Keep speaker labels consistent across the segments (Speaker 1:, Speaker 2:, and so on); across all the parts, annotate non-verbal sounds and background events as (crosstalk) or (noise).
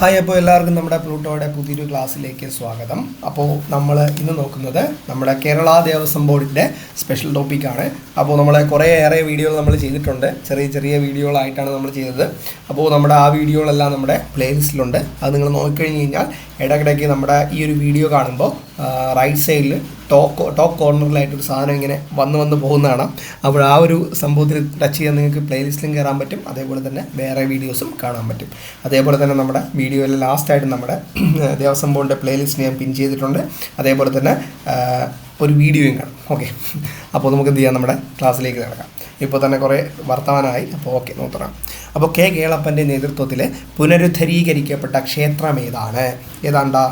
Speaker 1: Hi അപ്പോൾ എല്ലാവർക്കും നമ്മുടെ പ്ലൂട്ടോയുടെ പുതിയൊരു ക്ലാസ്സിലേക്ക് സ്വാഗതം. അപ്പോൾ നമ്മൾ ഇന്ന് നോക്കുന്നത് നമ്മുടെ കേരള ദേവസ്വം ബോർഡിന്റെ സ്പെഷ്യൽ ടോപ്പിക്കാണ് അപ്പോൾ നമ്മൾ കുറേയേറെ വീഡിയോകൾ നമ്മൾ ചെയ്തിട്ടുണ്ട്. ചെറിയ ചെറിയ വീഡിയോകളായിട്ടാണ് നമ്മൾ ചെയ്തത്. അപ്പോൾ നമ്മുടെ ആ വീഡിയോകളെല്ലാം നമ്മുടെ പ്ലേലിസ്റ്റിലുണ്ട് അത് നിങ്ങൾ നോക്കിക്കഴിഞ്ഞ് കഴിഞ്ഞാൽ ഇടയ്ക്കിടയ്ക്ക് നമ്മുടെ ഈ ഒരു വീഡിയോ കാണുമ്പോൾ റൈറ്റ് സൈഡിൽ ടോപ്പ് ടോപ്പ് കോർണറിലായിട്ട് ഒരു സാധനം ഇങ്ങനെ വന്ന് വന്ന് പോകുന്നതാണ്. അപ്പോൾ ആ ഒരു സംഭവത്തിൽ ടച്ച് ചെയ്യാൻ നിങ്ങൾക്ക് പ്ലേലിസ്റ്റിലും കയറാൻ പറ്റും. അതേപോലെ തന്നെ വേറെ വീഡിയോസും കാണാൻ പറ്റും. അതേപോലെ തന്നെ നമ്മുടെ വീഡിയോയിൽ ലാസ്റ്റായിട്ട് നമ്മുടെ (clears throat) ദേവസ്വം ബോർഡിന്റെ പ്ലേലിസ്റ്റ് ഞാൻ പിൻ ചെയ്തിട്ടുണ്ട്. അതേപോലെ തന്നെ ഒരു വീഡിയോയും കാണാം. ഓക്കെ (laughs) അപ്പോൾ നമുക്ക് എന്ത് ചെയ്യാം? നമ്മുടെ ക്ലാസ്സിലേക്ക് നടക്കാം ഇപ്പോൾ തന്നെ കുറേ വർത്തമാനമായി. അപ്പോൾ ഓക്കെ നോക്കണം അപ്പോൾ കെ കേളപ്പന്റെ നേതൃത്വത്തിൽ പുനരുദ്ധരീകരിക്കപ്പെട്ട ക്ഷേത്രം ഏതാണ്? ഏതാണ്ടാ?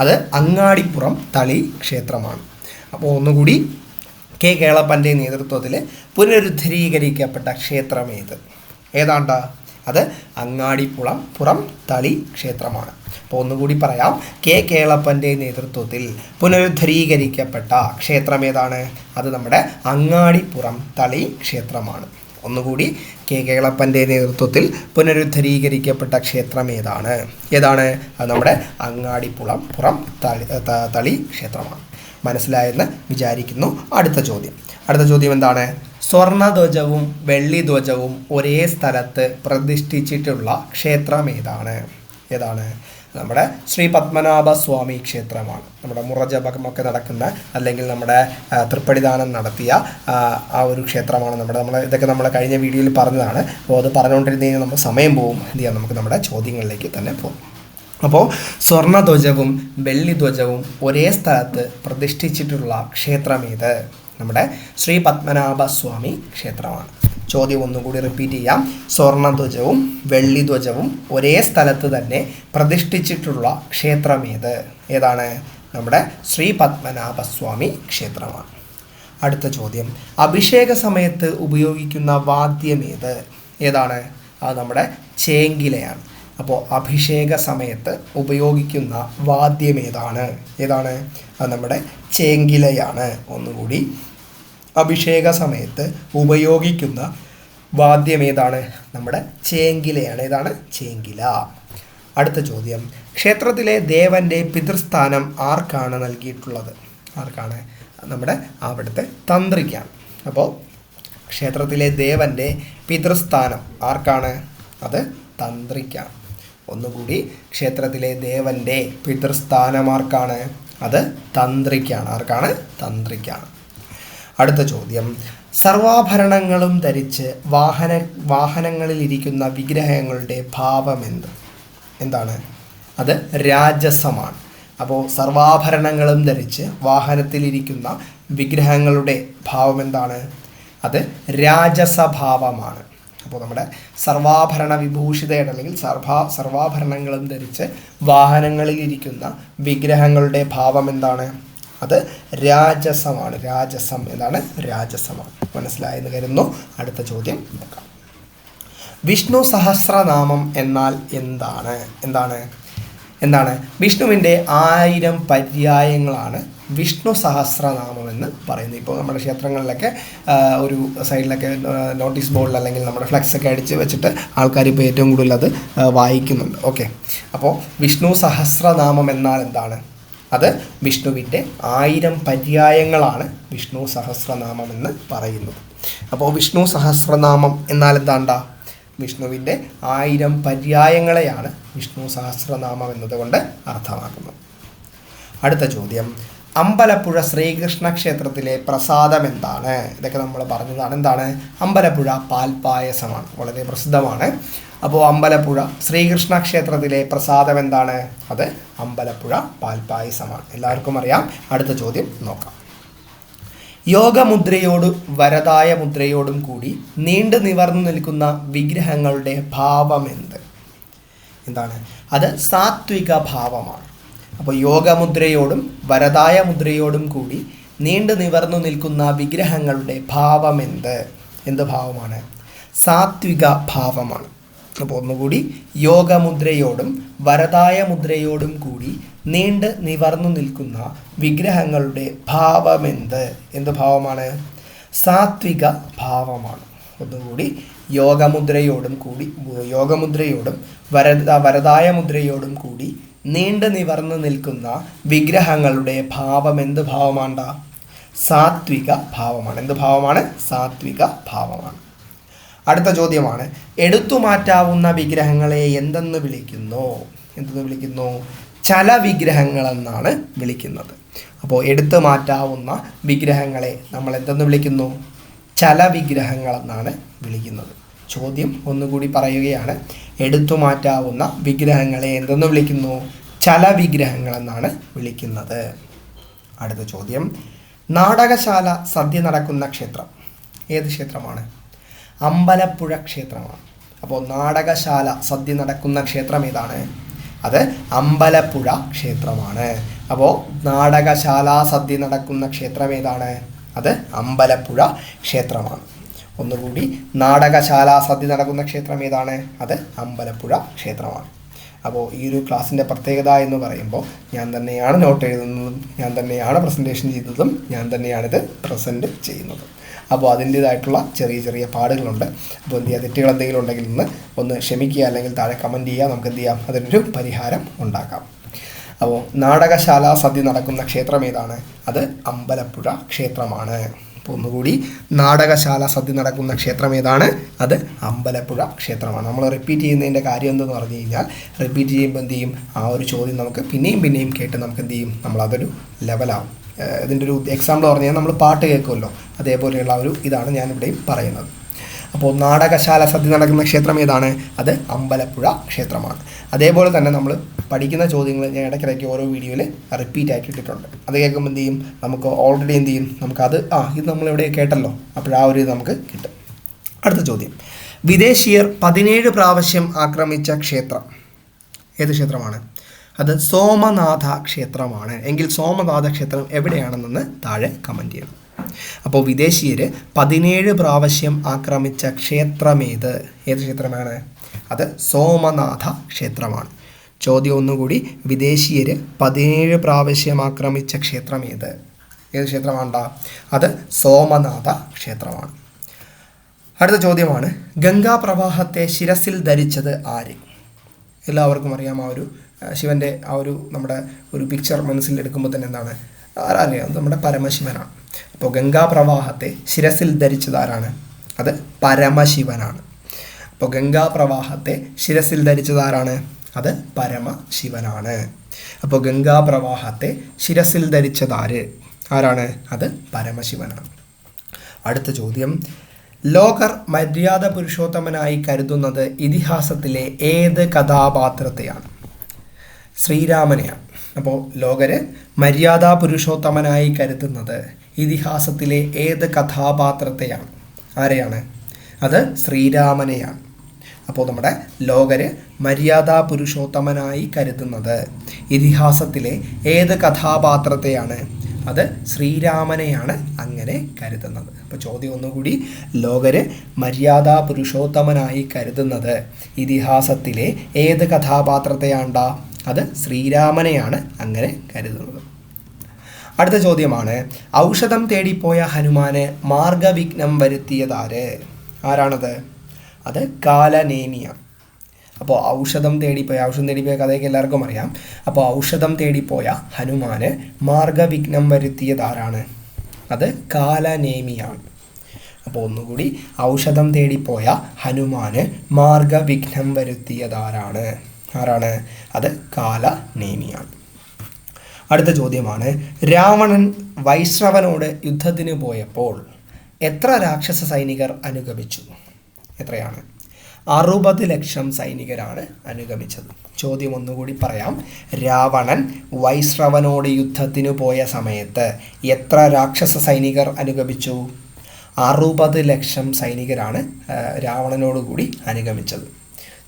Speaker 1: അത് അങ്ങാടിപ്പുറം തളി ക്ഷേത്രമാണ്. അപ്പോൾ ഒന്നുകൂടി കെ കേളപ്പന്റെ നേതൃത്വത്തിൽ പുനരുദ്ധരീകരിക്കപ്പെട്ട ക്ഷേത്രം ഏത് ഏതാണ്ട? അത് അങ്ങാടിപ്പുറം പുറം തളി ക്ഷേത്രമാണ്. അപ്പോൾ ഒന്നുകൂടി പറയാം കെ കേളപ്പന്റെ നേതൃത്വത്തിൽ പുനരുദ്ധരീകരിക്കപ്പെട്ട ക്ഷേത്രം ഏതാണ് അത് നമ്മുടെ അങ്ങാടിപ്പുറം തളി ക്ഷേത്രമാണ്. ഒന്നുകൂടി കെ കേളപ്പന്റെ നേതൃത്വത്തിൽ പുനരുദ്ധരീകരിക്കപ്പെട്ട ക്ഷേത്രം ഏതാണ്? ഏതാണ് അത് നമ്മുടെ അങ്ങാടിപ്പുളം പുറം തളി തളി ക്ഷേത്രമാണ്. മനസ്സിലായെന്ന് വിചാരിക്കുന്നു. അടുത്ത ചോദ്യം. അടുത്ത ചോദ്യം എന്താണ്? സ്വർണധ്വജവും വെള്ളിധ്വജവും ഒരേ സ്ഥലത്ത് പ്രതിഷ്ഠിച്ചിട്ടുള്ള ക്ഷേത്രം ഏതാണ് ഏതാണ്? നമ്മുടെ ശ്രീ പത്മനാഭ സ്വാമി ക്ഷേത്രമാണ്. നമ്മുടെ മുറജപകമൊക്കെ നടക്കുന്ന അല്ലെങ്കിൽ നമ്മുടെ തൃപ്പടിദാനം നടത്തിയ ആ, ആ ഒരു ക്ഷേത്രമാണ് നമ്മുടെ. നമ്മൾ ഇതൊക്കെ നമ്മൾ കഴിഞ്ഞ വീഡിയോയിൽ പറഞ്ഞതാണ്. അപ്പോൾ അത് പറഞ്ഞുകൊണ്ടിരുന്ന് കഴിഞ്ഞാൽ നമുക്ക് സമയം പോകും. എന്ത് ചെയ്യാം? നമുക്ക് നമ്മുടെ ചോദ്യങ്ങളിലേക്ക് തന്നെ പോകും. അപ്പോൾ സ്വർണധ്വജവും വെള്ളിധ്വജവും ഒരേ സ്ഥലത്ത് പ്രതിഷ്ഠിച്ചിട്ടുള്ള ക്ഷേത്രം ഇത് നമ്മുടെ ശ്രീ പത്മനാഭ സ്വാമി ക്ഷേത്രമാണ്. ചോദ്യം ഒന്നുകൂടി റിപ്പീറ്റ് ചെയ്യാം. സ്വർണധ്വജവും വെള്ളിധ്വജവും ഒരേ സ്ഥലത്ത് തന്നെ പ്രതിഷ്ഠിച്ചിട്ടുള്ള ക്ഷേത്രം ഏത്? ഏതാണ്? നമ്മുടെ ശ്രീ പത്മനാഭസ്വാമി ക്ഷേത്രമാണ്. അടുത്ത ചോദ്യം. അഭിഷേക സമയത്ത് ഉപയോഗിക്കുന്ന വാദ്യം ഏത്? ഏതാണ്? അത് നമ്മുടെ ചേങ്കിലയാണ്. അപ്പോൾ അഭിഷേക സമയത്ത് ഉപയോഗിക്കുന്ന വാദ്യം ഏതാണ്? ഏതാണ്? അത് നമ്മുടെ ചേങ്കിലയാണ്. ഒന്നുകൂടി അഭിഷേക സമയത്ത് ഉപയോഗിക്കുന്ന വാദ്യം ഏതാണ്? നമ്മുടെ ചേങ്കിലയാണ്. ഏതാണ്? ചേങ്കില. അടുത്ത ചോദ്യം. ക്ഷേത്രത്തിലെ ദേവന്റെ പിതൃസ്ഥാനം ആർക്കാണ് നൽകിയിട്ടുള്ളത്? ആർക്കാണ്? നമ്മുടെ അവിടുത്തെ തന്ത്രിക്കാണ്. അപ്പോൾ ക്ഷേത്രത്തിലെ ദേവന്റെ പിതൃസ്ഥാനം ആർക്കാണ്? അത് തന്ത്രിക്കാണ്. ഒന്നുകൂടി ക്ഷേത്രത്തിലെ ദേവന്റെ പിതൃസ്ഥാനം ആർക്കാണ്? അത് തന്ത്രിക്കാണ്. ആർക്കാണ്? തന്ത്രിക്കാണ്. അടുത്ത ചോദ്യം. സർവാഭരണങ്ങളും ധരിച്ച് വാഹന വാഹനങ്ങളിൽ ഇരിക്കുന്ന വിഗ്രഹങ്ങളുടെ എന്ത്? എന്താണ്? അത് രാജസമാണ്. അപ്പോൾ സർവാഭരണങ്ങളും ധരിച്ച് വാഹനത്തിലിരിക്കുന്ന വിഗ്രഹങ്ങളുടെ ഭാവം എന്താണ്? അത് രാജസഭാവമാണ്. അപ്പോൾ നമ്മുടെ സർവാഭരണ വിഭൂഷിതയുടെ അല്ലെങ്കിൽ സർവാ സർവാഭരണങ്ങളും ധരിച്ച് വാഹനങ്ങളിലിരിക്കുന്ന വിഗ്രഹങ്ങളുടെ ഭാവം എന്താണ്? അത് രാജസമാണ്. രാജസം എന്നാണ് രാജസമാണ് മനസ്സിലായെന്ന് കരുതുന്നു. അടുത്ത ചോദ്യം നോക്കാം. വിഷ്ണു സഹസ്രനാമം എന്നാൽ എന്താണ്? എന്താണ്? എന്താണ്? വിഷ്ണുവിന്റെ ആയിരം പര്യായങ്ങളാണ് വിഷ്ണു സഹസ്രനാമം എന്ന് പറയുന്നത്. ഇപ്പോൾ നമ്മുടെ ക്ഷേത്രങ്ങളിലൊക്കെ ഒരു സൈഡിലൊക്കെ നോട്ടീസ് ബോർഡിൽ അല്ലെങ്കിൽ നമ്മുടെ ഫ്ലക്സ് ഒക്കെ അടിച്ച് വെച്ചിട്ട് ആൾക്കാർ ഇപ്പോൾ ഏറ്റവും കൂടുതൽ അത് വായിക്കുന്നുണ്ട്. ഓക്കെ. അപ്പോൾ വിഷ്ണു സഹസ്രനാമം എന്നാൽ എന്താണ്? അത് വിഷ്ണുവിന്റെ ആയിരം പര്യായങ്ങളാണ് വിഷ്ണു സഹസ്രനാമം എന്ന് പറയുന്നത്. അപ്പോൾ വിഷ്ണു സഹസ്രനാമം എന്നാൽ എന്താണ്ട? വിഷ്ണുവിന്റെ ആയിരം പര്യായങ്ങളെയാണ് വിഷ്ണു സഹസ്രനാമം എന്നതുകൊണ്ട് അർത്ഥമാക്കുന്നത്. അടുത്ത ചോദ്യം. അമ്പലപ്പുഴ ശ്രീകൃഷ്ണ ക്ഷേത്രത്തിലെ പ്രസാദം എന്താണ് ഇതൊക്കെ നമ്മൾ പറഞ്ഞതാണ്. എന്താണ്? അമ്പലപ്പുഴ പാൽപായസമാണ് വളരെ പ്രസിദ്ധമാണ്. അപ്പോൾ അമ്പലപ്പുഴ ശ്രീകൃഷ്ണ ക്ഷേത്രത്തിലെ പ്രസാദം എന്താണ് അത് അമ്പലപ്പുഴ പാൽപായസമാണ് എല്ലാവർക്കും അറിയാം. അടുത്ത ചോദ്യം നോക്കാം. യോഗമുദ്രയോട് വരതായ മുദ്രയോടും കൂടി നീണ്ടു നിവർന്നു നിൽക്കുന്ന വിഗ്രഹങ്ങളുടെ ഭാവം എന്ത് എന്താണ്? അത് സാത്വിക ഭാവമാണ്. അപ്പോൾ യോഗമുദ്രയോടും വരദായ മുദ്രയോടും കൂടി നീണ്ടു നിവർന്നു നിൽക്കുന്ന വിഗ്രഹങ്ങളുടെ ഭാവം എന്ത്? ഭാവമാണ്? സാത്വിക ഭാവമാണ്. അപ്പോൾ ഒന്നുകൂടി യോഗമുദ്രയോടും വരദായ മുദ്രയോടും കൂടി നീണ്ട് നിവർന്നു നിൽക്കുന്ന വിഗ്രഹങ്ങളുടെ ഭാവമെന്ത് എന്ത്? ഭാവമാണ്? സാത്വിക ഭാവമാണ്. ഒന്നുകൂടി യോഗമുദ്രയോടും കൂടി യോഗമുദ്രയോടും വരദ വരദായ മുദ്രയോടും കൂടി നീണ്ടു നിവർന്നു നിൽക്കുന്ന വിഗ്രഹങ്ങളുടെ ഭാവം എന്ത് ഭാവമാണ്ട? സാത്വിക ഭാവമാണ്. എന്ത് ഭാവമാണ്? സാത്വിക ഭാവമാണ്. അടുത്ത ചോദ്യമാണ് എടുത്തു മാറ്റാവുന്ന വിഗ്രഹങ്ങളെ എന്തെന്ന് വിളിക്കുന്നു? എന്തെന്ന് വിളിക്കുന്നു? ചലവിഗ്രഹങ്ങളെന്നാണ് വിളിക്കുന്നത്. അപ്പോൾ എടുത്തു മാറ്റാവുന്ന വിഗ്രഹങ്ങളെ നമ്മൾ എന്തെന്ന് വിളിക്കുന്നു? ചലവിഗ്രഹങ്ങളെന്നാണ് വിളിക്കുന്നത്. ചോദ്യം ഒന്നുകൂടി പറയുകയാണ്. എടുത്തു മാറ്റാവുന്ന വിഗ്രഹങ്ങളെ എന്തെന്ന് വിളിക്കുന്നു? ചലവിഗ്രഹങ്ങളെന്നാണ് വിളിക്കുന്നത്. അടുത്ത ചോദ്യം. നാടകശാല സദ്യ നടക്കുന്ന ക്ഷേത്രം. ഏത് ക്ഷേത്രമാണ്? അമ്പലപ്പുഴ ക്ഷേത്രമാണ്. അപ്പോൾ നാടകശാല സദ്യ നടക്കുന്ന ക്ഷേത്രം ഏതാണ്? അത് അമ്പലപ്പുഴ ക്ഷേത്രമാണ്. അപ്പോൾ നാടകശാല സദ്യ നടക്കുന്ന ക്ഷേത്രം ഏതാണ്? അത് അമ്പലപ്പുഴ ക്ഷേത്രമാണ്. ഒന്നുകൂടി നാടകശാല സദ്യ നടക്കുന്ന ക്ഷേത്രം ഏതാണ്? അത് അമ്പലപ്പുഴ ക്ഷേത്രമാണ്. അപ്പോൾ ഈ ഒരു ക്ലാസ്സിന്റെ പ്രത്യേകത എന്ന് പറയുമ്പോൾ ഞാൻ തന്നെയാണ് നോട്ട് എഴുതുന്നതും ഞാൻ തന്നെയാണ് പ്രസന്റേഷൻ ചെയ്തതും ഞാൻ തന്നെയാണിത് പ്രസന്റ് ചെയ്യുന്നതും. അപ്പോൾ അതിന്റേതായിട്ടുള്ള ചെറിയ ചെറിയ പാടുകളുണ്ട്. അപ്പോൾ എന്ത് ചെയ്യുക? തെറ്റുകൾ എന്തെങ്കിലും ഉണ്ടെങ്കിൽ ഒന്ന് ഒന്ന് ക്ഷമിക്കുക അല്ലെങ്കിൽ താഴെ കമന്റ് ചെയ്യുക. നമുക്ക് എന്ത് ചെയ്യാം? അതിനൊരു പരിഹാരം ഉണ്ടാക്കാം. അപ്പോൾ നാടകശാല സദ്യ നടക്കുന്ന ക്ഷേത്രം ഏതാണ്? അത് അമ്പലപ്പുഴ ക്ഷേത്രമാണ്. അപ്പോൾ ഒന്നുകൂടി നാടകശാല സദ്യ നടക്കുന്ന ക്ഷേത്രം ഏതാണ്? അത് അമ്പലപ്പുഴ ക്ഷേത്രമാണ്. നമ്മൾ റിപ്പീറ്റ് ചെയ്യുന്നതിന്റെ കാര്യം എന്തെന്ന് പറഞ്ഞു കഴിഞ്ഞാൽ റിപ്പീറ്റ് ചെയ്യുമ്പോൾ എന്ത് ചെയ്യും? ആ ഒരു ചോദ്യം നമുക്ക് പിന്നെയും പിന്നെയും കേട്ട് നമുക്ക് എന്ത് ചെയ്യും? നമ്മളതൊരു ലെവലാവും ഇതിന്റെ ഒരു എക്സാമ്പിൾ പറഞ്ഞാൽ നമ്മൾ പാട്ട് കേൾക്കുമല്ലോ. അതേപോലെയുള്ള ഒരു ഇതാണ് ഞാനിവിടെയും പറയുന്നത്. അപ്പോൾ നാടകശാല സദ്യ നടക്കുന്ന ക്ഷേത്രം ഏതാണ്? അത് അമ്പലപ്പുഴ ക്ഷേത്രമാണ്. അതേപോലെ തന്നെ നമ്മൾ പഠിക്കുന്ന ചോദ്യങ്ങൾ ഞാൻ ഇടയ്ക്കിടയ്ക്ക് ഓരോ വീഡിയോയിൽ റിപ്പീറ്റ് ആയിട്ട് ഇട്ടിട്ടുണ്ട്. അത് കേൾക്കുമ്പോൾ എന്ത് ചെയ്യും? നമുക്ക് ഓൾറെഡി എന്ത് ചെയ്യും? നമുക്കത് ആ ഇത് നമ്മൾ എവിടെ കേട്ടല്ലോ? അപ്പോൾ ആ ഒരു നമുക്ക് കിട്ടും. അടുത്ത ചോദ്യം. വിദേശീയർ പതിനേഴ് പ്രാവശ്യം ആക്രമിച്ച ക്ഷേത്രം. ഏത് ക്ഷേത്രമാണ്? അത് സോമനാഥ ക്ഷേത്രമാണ്. എങ്കിൽ സോമനാഥ ക്ഷേത്രം എവിടെയാണെന്ന് താഴെ കമന്റ് ചെയ്യണം. അപ്പോൾ വിദേശീയർ പതിനേഴ് പ്രാവശ്യം ആക്രമിച്ച ക്ഷേത്രമേത്? ഏത് ക്ഷേത്രമാണ്? അത് സോമനാഥ ക്ഷേത്രമാണ്. ചോദ്യം ഒന്നുകൂടി വിദേശീയർ പതിനേഴ് പ്രാവശ്യം ആക്രമിച്ച ക്ഷേത്രമേത്? ഏത് ക്ഷേത്രമാണ്ടാ? അത് സോമനാഥ ക്ഷേത്രമാണ്. അടുത്ത ചോദ്യമാണ് ഗംഗാപ്രവാഹത്തെ ശിരസിൽ ധരിച്ചത് ആര്? എല്ലാവർക്കും അറിയാം ആ ഒരു ശിവന്റെ ആ ഒരു നമ്മുടെ ഒരു പിക്ചർ മനസ്സിൽ എടുക്കുമ്പോൾ തന്നെ എന്താണ്? അത് നമ്മുടെ പരമശിവനാണ്. അപ്പോൾ ഗംഗാപ്രവാഹത്തെ ശിരസിൽ ധരിച്ചത് ആരാണ്? അത് പരമശിവനാണ്. അപ്പോൾ ഗംഗാപ്രവാഹത്തെ ശിരസിൽ ധരിച്ചത് ആരാണ്? അത് പരമശിവനാണ്. അപ്പോൾ ഗംഗാപ്രവാഹത്തെ ശിരസിൽ ധരിച്ചതാര് ആര്? ആരാണ്? അത് പരമശിവനാണ്. അടുത്ത ചോദ്യം. ലോകർ മര്യാദ പുരുഷോത്തമനായി കരുതുന്നത് ഇതിഹാസത്തിലെ ഏത് കഥാപാത്രത്തെയാണ്? ശ്രീരാമനെയാണ്. അപ്പോൾ ലോകര് മര്യാദാ പുരുഷോത്തമനായി കരുതുന്നത് ഇതിഹാസത്തിലെ ഏത് കഥാപാത്രത്തെയാണ്? ആരെയാണ്? അത് ശ്രീരാമനെയാണ്. അപ്പോൾ നമ്മുടെ ലോകര് മര്യാദാ പുരുഷോത്തമനായി കരുതുന്നത് ഇതിഹാസത്തിലെ ഏത് കഥാപാത്രത്തെയാണ്? അത് ശ്രീരാമനെയാണ് അങ്ങനെ കരുതുന്നത്. അപ്പോൾ ചോദ്യം ഒന്നുകൂടി ലോകര് മര്യാദാ പുരുഷോത്തമനായി കരുതുന്നത് ഇതിഹാസത്തിലെ ഏത് കഥാപാത്രത്തെയാണ്ടാ? അത് ശ്രീരാമനെയാണ് അങ്ങനെ കരുതുന്നത്. അടുത്ത ചോദ്യമാണ് ഔഷധം തേടിപ്പോയ ഹനുമാന് മാർഗവിഘ്നം വരുത്തിയതാര്? ആരാണത്? അത് കാലനേമിയാണ് അപ്പോൾ ഔഷധം തേടിപ്പോയ ഔഷധം തേടിപ്പോയ കഥയൊക്കെ എല്ലാവർക്കും അറിയാം. അപ്പോൾ ഔഷധം തേടിപ്പോയ ഹനുമാന് മാർഗവിഘ്നം വരുത്തിയത് ആരാണ് അത് കാലനേമിയാണ് അപ്പോൾ ഒന്നുകൂടി ഔഷധം തേടിപ്പോയ ഹനുമാന് മാർഗവിഘ്നം വരുത്തിയതാരാണ്? ആരാണ്? അത് കാലനേമിയാണ് അടുത്ത ചോദ്യമാണ് രാവണൻ വൈശ്രവനോട് യുദ്ധത്തിന് പോയപ്പോൾ എത്ര രാക്ഷസ സൈനികർ അനുഗമിച്ചു? എത്രയാണ്? അറുപത് ലക്ഷം സൈനികരാണ് അനുഗമിച്ചത്. ചോദ്യം ഒന്നുകൂടി പറയാം രാവണൻ വൈശ്രവനോട് യുദ്ധത്തിന് പോയ സമയത്ത് എത്ര രാക്ഷസ സൈനികർ അനുഗമിച്ചു? അറുപത് ലക്ഷം സൈനികരാണ് രാവണനോടുകൂടി അനുഗമിച്ചത്.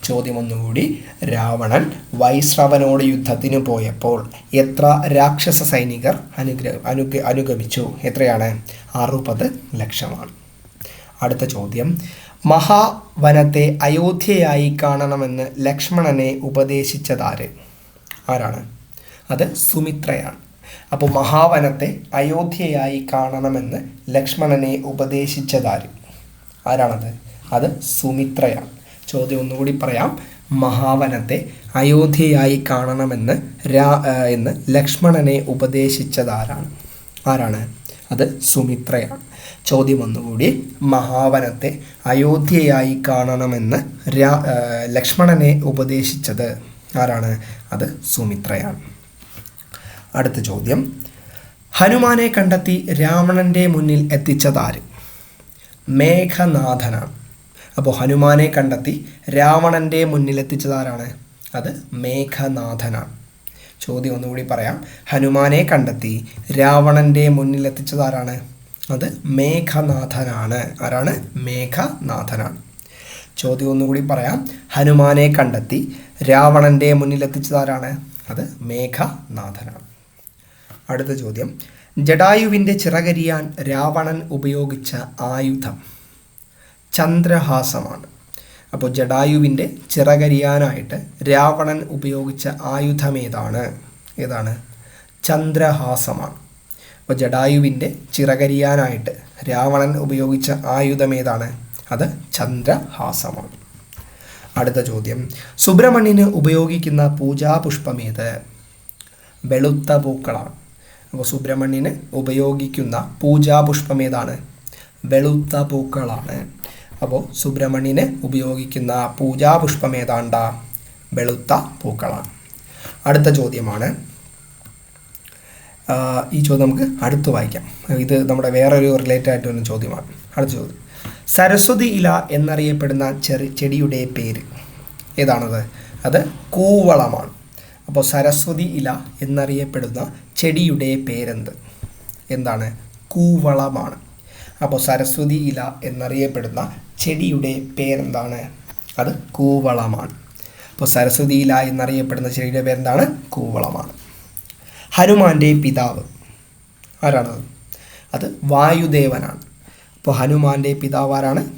Speaker 1: ചോദ്യം ഒന്നുകൂടി രാവണൻ വൈശ്രവനോട് യുദ്ധത്തിന് പോയപ്പോൾ എത്ര രാക്ഷസ സൈനികർ അനുഗ്ര അനുഗ അനുഗമിച്ചു? എത്രയാണ്? അറുപത് ലക്ഷമാണ്. അടുത്ത ചോദ്യം. മഹാവനത്തെ അയോധ്യയായി കാണണമെന്ന് ലക്ഷ്മണനെ ഉപദേശിച്ചതാര്? ആരാണ്? അത് സുമിത്രയാണ്. അപ്പോൾ മഹാവനത്തെ അയോധ്യയായി കാണണമെന്ന് ലക്ഷ്മണനെ ഉപദേശിച്ചതാര്? ആരാണത്? അത് സുമിത്രയാണ്. ചോദ്യം ഒന്നുകൂടി പറയാം. മഹാവനത്തെ അയോധ്യയായി കാണണമെന്ന് രാ എന്ന് ലക്ഷ്മണനെ ഉപദേശിച്ചതാരാണ്? ആരാണ്? അത് സുമിത്രയാണ്. ചോദ്യം ഒന്നുകൂടി മഹാവനത്തെ അയോധ്യയായി കാണണമെന്ന് രാ ലക്ഷ്മണനെ ഉപദേശിച്ചത് ആരാണ്? അത് സുമിത്രയാണ്. അടുത്ത ചോദ്യം ഹനുമാനെ കണ്ടെത്തി രാവണന്റെ മുന്നിൽ എത്തിച്ചതാര്? മേഘനാഥനാണ്. അപ്പോൾ ഹനുമാനെ കണ്ടെത്തി രാവണന്റെ മുന്നിലെത്തിച്ചതാരാണ്? അത് മേഘനാഥനാണ്. ചോദ്യം ഒന്നുകൂടി പറയാം. ഹനുമാനെ കണ്ടെത്തി രാവണന്റെ മുന്നിലെത്തിച്ചതാരാണ്? അത് മേഘനാഥനാണ്. ആരാണ്? മേഘനാഥനാണ്. ചോദ്യം ഒന്നുകൂടി പറയാം. ഹനുമാനെ കണ്ടെത്തി രാവണന്റെ മുന്നിലെത്തിച്ചതാരാണ്? അത് മേഘനാഥനാണ്. അടുത്ത ചോദ്യം. ജഡായുവിന്റെ ചിറകരിയാൻ രാവണൻ ഉപയോഗിച്ച ആയുധം. ചന്ദ്രഹാസമാണ്. അപ്പോൾ ജഡായുവിന്റെ ചിറകരിയാനായിട്ട് രാവണൻ ഉപയോഗിച്ച ആയുധമേതാണ് ഏതാണ്? ചന്ദ്രഹാസമാണ്. അപ്പോൾ ജഡായുവിന്റെ ചിറകരിയാനായിട്ട് രാവണൻ ഉപയോഗിച്ച ആയുധമേതാണ് അത് ചന്ദ്രഹാസമാണ്. അടുത്ത ചോദ്യം. സുബ്രഹ്മണ്യന് ഉപയോഗിക്കുന്ന പൂജാപുഷ്പമേത് വെളുത്ത പൂക്കളാണ്. അപ്പോൾ സുബ്രഹ്മണ്യന് ഉപയോഗിക്കുന്ന പൂജാപുഷ്പം ഏതാണ്? വെളുത്ത പൂക്കളാണ്. അപ്പോൾ സുബ്രഹ്മണ്യന് ഉപയോഗിക്കുന്ന പൂജാപുഷ്പം ഏതാണ്ട? വെളുത്ത പൂക്കളാണ്. അടുത്ത ചോദ്യമാണ്. ഈ ചോദ്യം നമുക്ക് അടുത്ത് വായിക്കാം. ഇത് നമ്മുടെ വേറൊരു റിലേറ്റഡ് ആയിട്ട് വരുന്ന ചോദ്യമാണ്. അടുത്ത ചോദ്യം. സരസ്വതി ഇല എന്നറിയപ്പെടുന്ന ചെറി ചെടിയുടെ പേര് ഏതാണത്? അത് കൂവളമാണ്. അപ്പോൾ സരസ്വതി ഇല എന്നറിയപ്പെടുന്ന ചെടിയുടെ പേരെന്ത്? എന്താണ്? കൂവളമാണ്. അപ്പോൾ സരസ്വതി ഇല എന്നറിയപ്പെടുന്ന ചെടിയുടെ പേരെന്താണ്? അത് കൂവളമാണ്. അപ്പോൾ സരസ്വതി ഇല എന്നറിയപ്പെടുന്ന ചെടിയുടെ പേരെന്താണ്? കൂവളമാണ്. ഹനുമാന്റെ പിതാവ്. ആരാണത്? അത് വായുദേവനാണ്. അപ്പോൾ ഹനുമാന്റെ പിതാവ് ആരാണ്?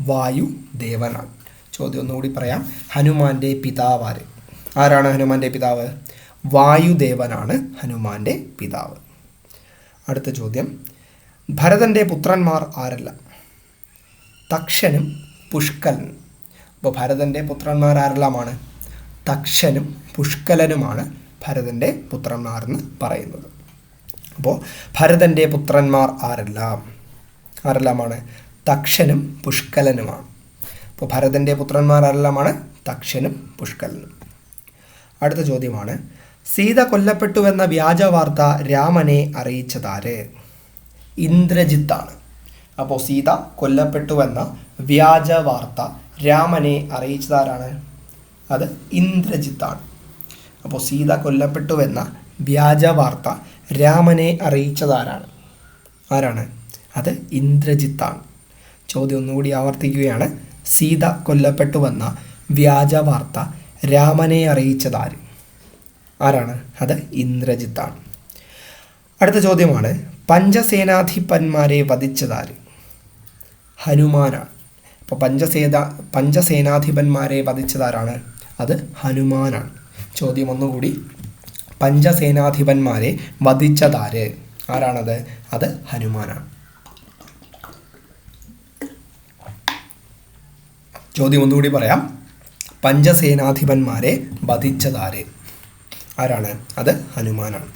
Speaker 1: വായുദേവനാണ്. ചോദ്യം ഒന്നുകൂടി പറയാം. ഹനുമാന്റെ പിതാവ് ആര്? ആരാണ് ഹനുമാന്റെ പിതാവ്? വായുദേവനാണ് ഹനുമാന്റെ പിതാവ്. അടുത്ത ചോദ്യം. ഭരതന്റെ പുത്രന്മാർ ആരല്ല? തക്ഷനും പുഷ്കലനും അപ്പോൾ ഭരതന്റെ പുത്രന്മാർ ആരെല്ലാമാണ്? തക്ഷനും പുഷ്കലനുമാണ് ഭരതന്റെ പുത്രന്മാർ എന്ന് പറയുന്നത്. അപ്പോൾ ഭരതന്റെ പുത്രന്മാർ ആരെല്ലാം? ആരെല്ലാമാണ്? തക്ഷനും പുഷ്കലനുമാണ്. അപ്പോൾ ഭരതന്റെ പുത്രന്മാർ ആരെല്ലാമാണ്? തക്ഷനും പുഷ്കലനും. അടുത്ത ചോദ്യമാണ് സീത കൊല്ലപ്പെട്ടുവെന്ന വ്യാജ വാർത്ത രാമനെ അറിയിച്ചതാര്? ഇന്ദ്രജിത്താണ്. അപ്പോൾ സീത കൊല്ലപ്പെട്ടുവെന്ന വ്യാജ വാർത്ത രാമനെ അറിയിച്ചതാരാണ്? അത് ഇന്ദ്രജിത്താണ്. അപ്പോൾ സീത കൊല്ലപ്പെട്ടുവെന്ന വ്യാജ വാർത്ത രാമനെ അറിയിച്ചതാരാണ്? ആരാണ്? അത് ഇന്ദ്രജിത്താണ്. ചോദ്യം ഒന്നുകൂടി ആവർത്തിക്കുകയാണ്. സീത കൊല്ലപ്പെട്ടുവെന്ന വ്യാജ വാർത്ത രാമനെ അറിയിച്ചതാര്? ആരാണ്? അത് ഇന്ദ്രജിത്താണ്. അടുത്ത ചോദ്യമാണ്. പഞ്ചസേനാധിപന്മാരെ വധിച്ചതാര്? ഹനുമാനാണ്. അപ്പോൾ പഞ്ചസേന പഞ്ചസേനാധിപന്മാരെ വധിച്ചതാരാണ്? അത് ഹനുമാനാണ്. ചോദ്യം ഒന്നുകൂടി. പഞ്ചസേനാധിപന്മാരെ വധിച്ചതാര്? ആരാണത്? അത് ഹനുമാനാണ്. ചോദ്യം ഒന്നുകൂടി പറയാം. പഞ്ചസേനാധിപന്മാരെ വധിച്ചതാര്? ആരാണ്? അത് ഹനുമാനാണ്.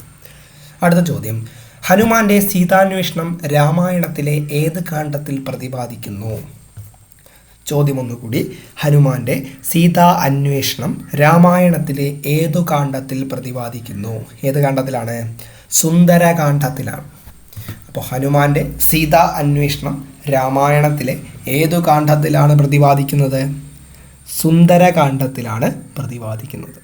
Speaker 1: അടുത്ത ചോദ്യം. ഹനുമാന്റെ സീതാന്വേഷണം രാമായണത്തിലെ ഏത് കാണ്ഡത്തിൽ പ്രതിപാദിക്കുന്നു? ചോദ്യം ഒന്നുകൂടി ഹനുമാന്റെ സീതാ അന്വേഷണം രാമായണത്തിലെ ഏതു കാണ്ഡത്തിൽ പ്രതിപാദിക്കുന്നു? ഏത് കാണ്ഡത്തിലാണ്? സുന്ദരകാന്ഡത്തിലാണ് അപ്പോൾ ഹനുമാന്റെ സീതാ അന്വേഷണം രാമായണത്തിലെ ഏതു കാണ്ഡത്തിലാണ് പ്രതിപാദിക്കുന്നത്? സുന്ദരകാന്ഡത്തിലാണ് പ്രതിപാദിക്കുന്നത്.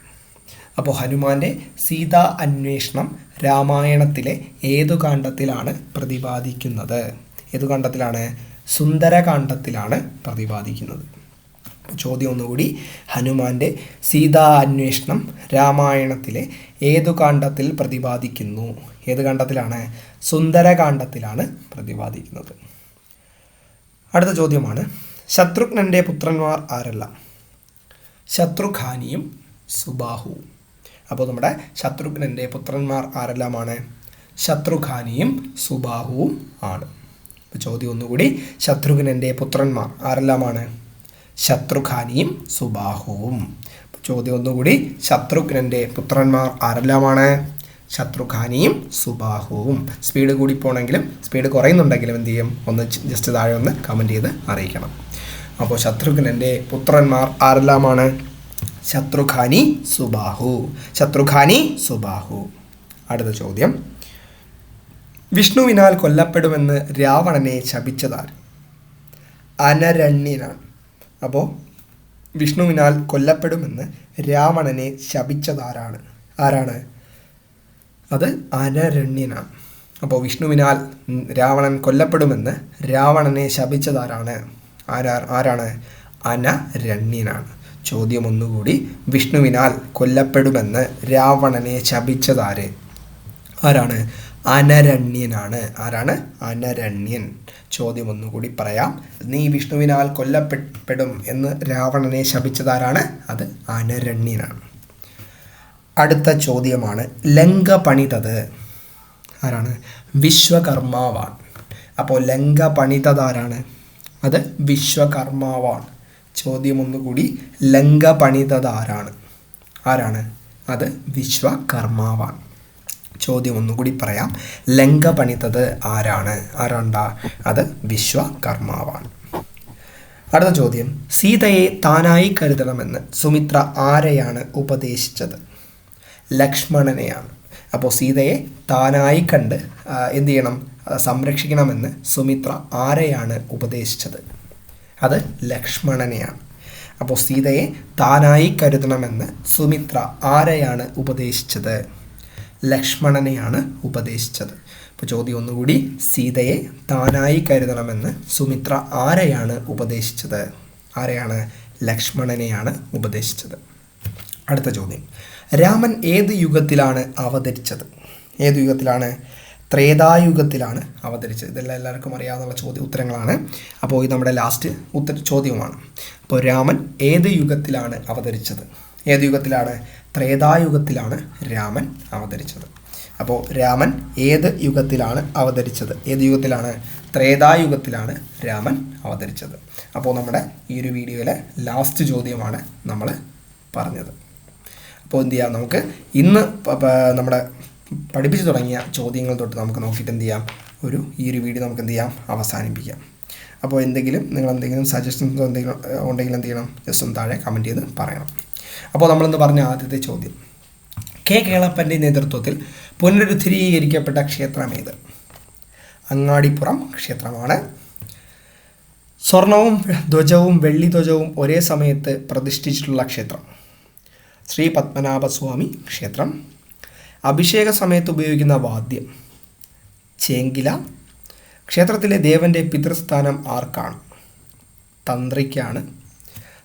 Speaker 1: അപ്പോൾ ഹനുമാന്റെ സീതാ അന്വേഷണം രാമായണത്തിലെ ഏതു കാണ്ഡത്തിലാണ് പ്രതിപാദിക്കുന്നത്? ഏതു കാണ്ഡത്തിലാണ്? സുന്ദരകാന്ഡത്തിലാണ് പ്രതിപാദിക്കുന്നത്. ചോദ്യം ഒന്നുകൂടി ഹനുമാന്റെ സീതാ അന്വേഷണം രാമായണത്തിലെ ഏതു കാണ്ഡത്തിൽ പ്രതിപാദിക്കുന്നു? ഏത് കാണ്ഡത്തിലാണ്? സുന്ദരകാന്ഡത്തിലാണ് പ്രതിപാദിക്കുന്നത്. അടുത്ത ചോദ്യമാണ് ശത്രുഘ്നന്റെ പുത്രന്മാർ ആരെല്ലാം? ശത്രുഘാനിയും സുബാഹുവും. അപ്പോൾ നമ്മുടെ ശത്രുഘ്നന്റെ പുത്രന്മാർ ആരെല്ലാമാണ്? ശത്രുഘാനിയും സുബാഹുവും ആണ്. ചോദ്യം ഒന്നുകൂടി ശത്രുഘ്നന്റെ പുത്രന്മാർ ആരെല്ലാമാണ്? ശത്രുഘാനിയും സുബാഹുവും. ചോദ്യം ഒന്നുകൂടി ശത്രുഘ്നന്റെ പുത്രന്മാർ ആരെല്ലാമാണ്? ശത്രുഘാനിയും സുബാഹുവും. സ്പീഡ് കൂടി പോകണമെങ്കിലും സ്പീഡ് കുറയുന്നുണ്ടെങ്കിലും എന്ത് ചെയ്യും? ഒന്ന് ജസ്റ്റ് താഴെ ഒന്ന് കമന്റ് ചെയ്ത് അറിയിക്കണം. അപ്പോൾ ശത്രുഘ്നന്റെ പുത്രന്മാർ ആരെല്ലാമാണ്? ശത്രുഘാനി സുബാഹു. ശത്രുഖാനി സുബാഹു. അടുത്ത ചോദ്യം. വിഷ്ണുവിനാൽ കൊല്ലപ്പെടുമെന്ന് രാവണനെ ശപിച്ചതാർ അനരണ്യനാണ്. അപ്പോൾ വിഷ്ണുവിനാൽ കൊല്ലപ്പെടുമെന്ന് രാവണനെ ശപിച്ചതാരാണ്? ആരാണ്? അത് അനരണ്യനാണ്. അപ്പോൾ വിഷ്ണുവിനാൽ രാവണൻ കൊല്ലപ്പെടുമെന്ന് രാവണനെ ശപിച്ചതാരാണ്? ആരാ ആരാണ്? അനരണ്യനാണ്. ചോദ്യം ഒന്നുകൂടി വിഷ്ണുവിനാൽ കൊല്ലപ്പെടുമെന്ന് രാവണനെ ശപിച്ചതാര്? ആരാണ്? അനരണ്യനാണ്. ആരാണ്? അനരണ്യൻ. ചോദ്യം ഒന്നുകൂടി പറയാം. നീ വിഷ്ണുവിനാൽ കൊല്ലപ്പെടും എന്ന് രാവണനെ ശപിച്ചതാരാണ്? അത് അനരണ്യനാണ്. അടുത്ത ചോദ്യമാണ്. ലങ്ക പണിതത് ആരാണ്? വിശ്വകർമാവാണ്. അപ്പോൾ ലങ്ക പണിതത് ആരാണ്? അത് വിശ്വകർമാവാണ്. ചോദ്യം ഒന്നുകൂടി ലങ്ക പണിതത് ആരാണ്? ആരാണ് അത് വിശ്വകർമാവാണ്. ചോദ്യം ഒന്നുകൂടി പറയാം. ലങ്ക പണിതത് ആരാണ്? ആരാണ്ട? അത് വിശ്വകർമാവാണ്. അടുത്ത ചോദ്യം. സീതയെ താനായി കരുതണമെന്ന് സുമിത്ര ആരെയാണ് ഉപദേശിച്ചത്? ലക്ഷ്മണനെയാണ്. അപ്പോൾ സീതയെ താനായി കണ്ട് എന്തു ചെയ്യണം? സംരക്ഷിക്കണമെന്ന് സുമിത്ര ആരെയാണ് ഉപദേശിച്ചത്? അത് ലക്ഷ്മണനെയാണ്. അപ്പോൾ സീതയെ താനായി കരുതണമെന്ന് സുമിത്ര ആരെയാണ് ഉപദേശിച്ചത്? ലക്ഷ്മണനെയാണ് ഉപദേശിച്ചത്. അപ്പോൾ ചോദ്യം ഒന്നുകൂടി സീതയെ താനായി കരുതണമെന്ന് സുമിത്ര ആരെയാണ് ഉപദേശിച്ചത്? ആരെയാണ്? ലക്ഷ്മണനെയാണ് ഉപദേശിച്ചത്. അടുത്ത ചോദ്യം. രാമൻ ഏത് യുഗത്തിലാണ് അവതരിച്ചത്? ഏത് യുഗത്തിലാണ്? ത്രേതായുഗത്തിലാണ് അവതരിച്ചത്. ഇതെല്ലാം എല്ലാവർക്കും അറിയാവുന്ന ചോദ്യ ഉത്തരങ്ങളാണ്. അപ്പോൾ ഇത് നമ്മുടെ ലാസ്റ്റ് ഉത്തര ചോദ്യമാണ്. അപ്പോൾ രാമൻ ഏത് യുഗത്തിലാണ് അവതരിച്ചത്? ഏത് യുഗത്തിലാണ്? ത്രേതായുഗത്തിലാണ് രാമൻ അവതരിച്ചത്. അപ്പോൾ രാമൻ ഏത് യുഗത്തിലാണ് അവതരിച്ചത്? ഏത് യുഗത്തിലാണ്? ത്രേതായുഗത്തിലാണ് രാമൻ അവതരിച്ചത്. അപ്പോൾ നമ്മുടെ ഈ ഒരു വീഡിയോയിലെ ലാസ്റ്റ് ചോദ്യമാണ് നമ്മൾ പറഞ്ഞത്. അപ്പോൾ എന്ത് ചെയ്യാം നമുക്ക്? ഇന്ന് നമ്മുടെ പഠിപ്പിച്ചു തുടങ്ങിയ ചോദ്യങ്ങൾ തൊട്ട് നമുക്ക് നോക്കിയിട്ട് എന്ത് ചെയ്യാം? ഒരു ഈ ഒരു വീഡിയോ നമുക്ക് എന്ത് ചെയ്യാം? അവസാനിപ്പിക്കാം. അപ്പോൾ എന്തെങ്കിലും നിങ്ങൾ എന്തെങ്കിലും സജഷൻസോ എന്തെങ്കിലും ഉണ്ടെങ്കിൽ എന്ത് ചെയ്യണം? ജസ്റ്റ് ഒന്ന് താഴെ കമന്റ് ചെയ്ത് പറയണം. അപ്പോൾ നമ്മളിന്ന് പറഞ്ഞ? ആദ്യത്തെ ചോദ്യം. കെ കേളപ്പന്റെ നേതൃത്വത്തിൽ പുനരുദ്ധരീകരിക്കപ്പെട്ട ക്ഷേത്രമേത് അങ്ങാടിപ്പുറം ക്ഷേത്രമാണ്. സ്വർണവും ധ്വജവും വെള്ളി ധ്വജവും ഒരേ സമയത്ത് പ്രതിഷ്ഠിച്ചിട്ടുള്ള ക്ഷേത്രം. ശ്രീ പത്മനാഭസ്വാമി ക്ഷേത്രം. അഭിഷേക സമയത്ത് ഉപയോഗിക്കുന്ന വാദ്യം. ചേങ്കില. ക്ഷേത്രത്തിലെ ദേവന്റെ പിതൃസ്ഥാനം ആർക്കാണ്? തന്ത്രിക്കാണ്.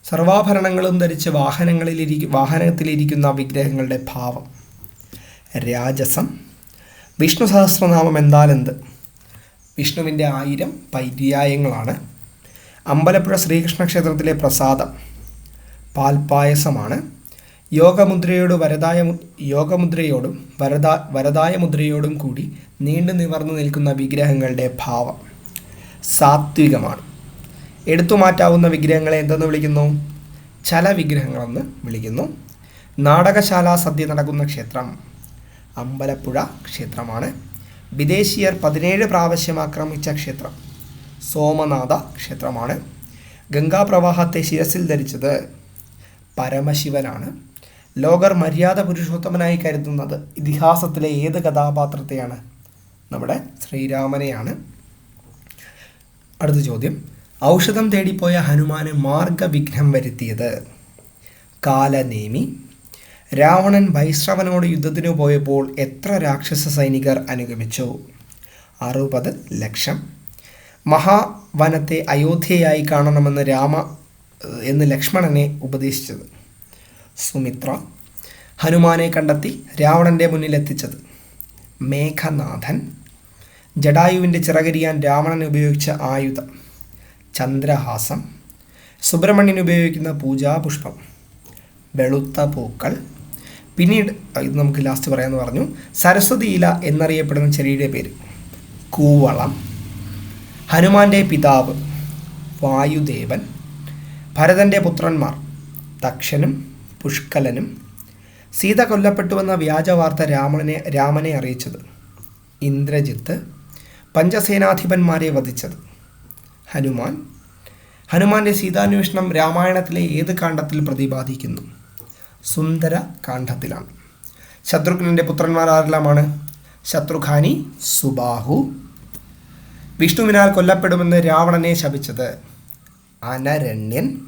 Speaker 1: സർവാഭരണങ്ങളും ധരിച്ച് വാഹനങ്ങളിലിരിക്കും വാഹനത്തിലിരിക്കുന്ന വിഗ്രഹങ്ങളുടെ ഭാവം. രാജസം. വിഷ്ണു സഹസ്രനാമം എന്താലെന്ത്? വിഷ്ണുവിന്റെ ആയിരം പര്യായങ്ങളാണ്. അമ്പലപ്പുഴ ശ്രീകൃഷ്ണ ക്ഷേത്രത്തിലെ പ്രസാദം. പാൽപ്പായസമാണ് യോഗമുദ്രയോട് വരദായ യോഗമുദ്രയോടും വരദാ വരദായ മുദ്രയോടും കൂടി നീണ്ടു നിവർന്നു നിൽക്കുന്ന വിഗ്രഹങ്ങളുടെ ഭാവം സാത്വികമാണ്. എടുത്തു മാറ്റാവുന്ന വിഗ്രഹങ്ങളെ എന്തെന്ന് വിളിക്കുന്നു? ചല വിഗ്രഹങ്ങളെന്ന് വിളിക്കുന്നു. നാടകശാല സദ്യ നടക്കുന്ന ക്ഷേത്രം അമ്പലപ്പുഴ ക്ഷേത്രമാണ്. വിദേശീയർ പതിനേഴ് പ്രാവശ്യം ആക്രമിച്ച ക്ഷേത്രം സോമനാഥ ക്ഷേത്രമാണ്. ഗംഗാപ്രവാഹത്തെ ശിരസിൽ ധരിച്ചത് പരമശിവനാണ്. ലോകർ മര്യാദ പുരുഷോത്തമനായി കരുതുന്നത് ഇതിഹാസത്തിലെ ഏത് കഥാപാത്രത്തെയാണ്? നമ്മുടെ ശ്രീരാമനെയാണ്. അടുത്ത ചോദ്യം. ഔഷധം തേടിപ്പോയ ഹനുമാന് മാർഗവിഘ്നം വരുത്തിയത്. കാലനേമി. രാവണൻ വൈശ്രവനോട് യുദ്ധത്തിനു പോയപ്പോൾ എത്ര രാക്ഷസ സൈനികർ അനുഗമിച്ചു? അറുപത് ലക്ഷം. മഹാവനത്തെ അയോധ്യയായി കാണണമെന്ന് രാമ എന്ന് ലക്ഷ്മണനെ ഉപദേശിച്ചത്. സുമിത്ര ഹനുമാനെ കണ്ടെത്തി രാവണന്റെ മുന്നിലെത്തിച്ചത്. മേഘനാഥൻ ജഡായുവിന്റെ ചിറകരിയാൻ രാവണൻ ഉപയോഗിച്ച ആയുധം. ചന്ദ്രഹാസം. സുബ്രഹ്മണ്യൻ ഉപയോഗിക്കുന്ന പൂജാപുഷ്പം. വെളുത്ത പൂക്കൾ. പിന്നീട് ഇത് നമുക്ക് ലാസ്റ്റ് പറയാമെന്ന് പറഞ്ഞു. സരസ്വതി ഇല എന്നറിയപ്പെടുന്ന ചെടിയുടെ പേര് കൂവളം. ഹനുമാന്റെ പിതാവ് വായുദേവൻ. ഭരതന്റെ പുത്രന്മാർ തക്ഷനും പുഷ്കലനും. സീത കൊല്ലപ്പെട്ടുവെന്ന വ്യാജവാർത്ത രാമനെ രാമനെ അറിയിച്ചത്. ഇന്ദ്രജിത്ത് പഞ്ചസേനാധിപന്മാരെ വധിച്ചത്. ഹനുമാൻ. ഹനുമാന്റെ സീതാന്വേഷണം രാമായണത്തിലെ ഏത് കാണ്ഡത്തിൽ പ്രതിപാദിക്കുന്നു? സുന്ദര കാണ്ഡത്തിലാണ്. ശത്രുഘ്നന്റെ പുത്രന്മാർ ആരെല്ലാമാണ്? ശത്രുഘാനി സുബാഹു. വിഷ്ണുവിനാൽ കൊല്ലപ്പെടുമെന്ന് രാവണനെ ശപിച്ചത് അനരണ്യൻ.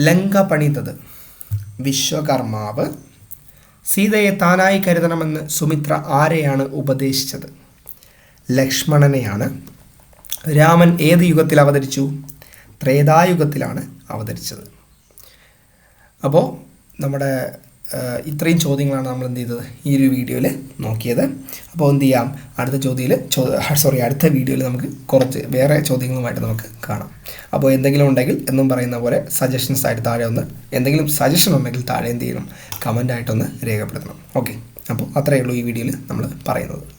Speaker 1: ലങ്ക പണിതത്. വിശ്വകർമാവ്. സീതയെ താനായി കരുതണമെന്ന് സുമിത്ര ആരെയാണ് ഉപദേശിച്ചത്? ലക്ഷ്മണനെയാണ്. രാമൻ ഏത് യുഗത്തിൽ അവതരിച്ചു? ത്രേതായുഗത്തിലാണ് അവതരിച്ചത്. അപ്പോൾ നമ്മുടെ ഇത്രയും ചോദ്യങ്ങളാണ് നമ്മൾ എന്ത് ചെയ്തത് ഈ ഒരു വീഡിയോയിൽ നോക്കിയത്. അപ്പോൾ എന്ത് ചെയ്യാം? അടുത്ത ചോദ്യത്തിൽ ചോ സോറി അടുത്ത വീഡിയോയിൽ നമുക്ക് കുറച്ച് വേറെ ചോദ്യങ്ങളുമായിട്ട് നമുക്ക് കാണാം. അപ്പോൾ എന്തെങ്കിലും ഉണ്ടെങ്കിൽ എന്നും പറയുന്ന പോലെ സജഷൻസ് ആയിട്ട് താഴെ ഒന്ന് എന്തെങ്കിലും സജഷൻ ഉണ്ടെങ്കിൽ താഴെ എന്ത് ചെയ്യണം? കമന്റായിട്ടൊന്ന് രേഖപ്പെടുത്തണം. ഓക്കെ അപ്പോൾ അത്രയേ ഉള്ളൂ ഈ വീഡിയോയിൽ നമ്മൾ പറയുന്നത്.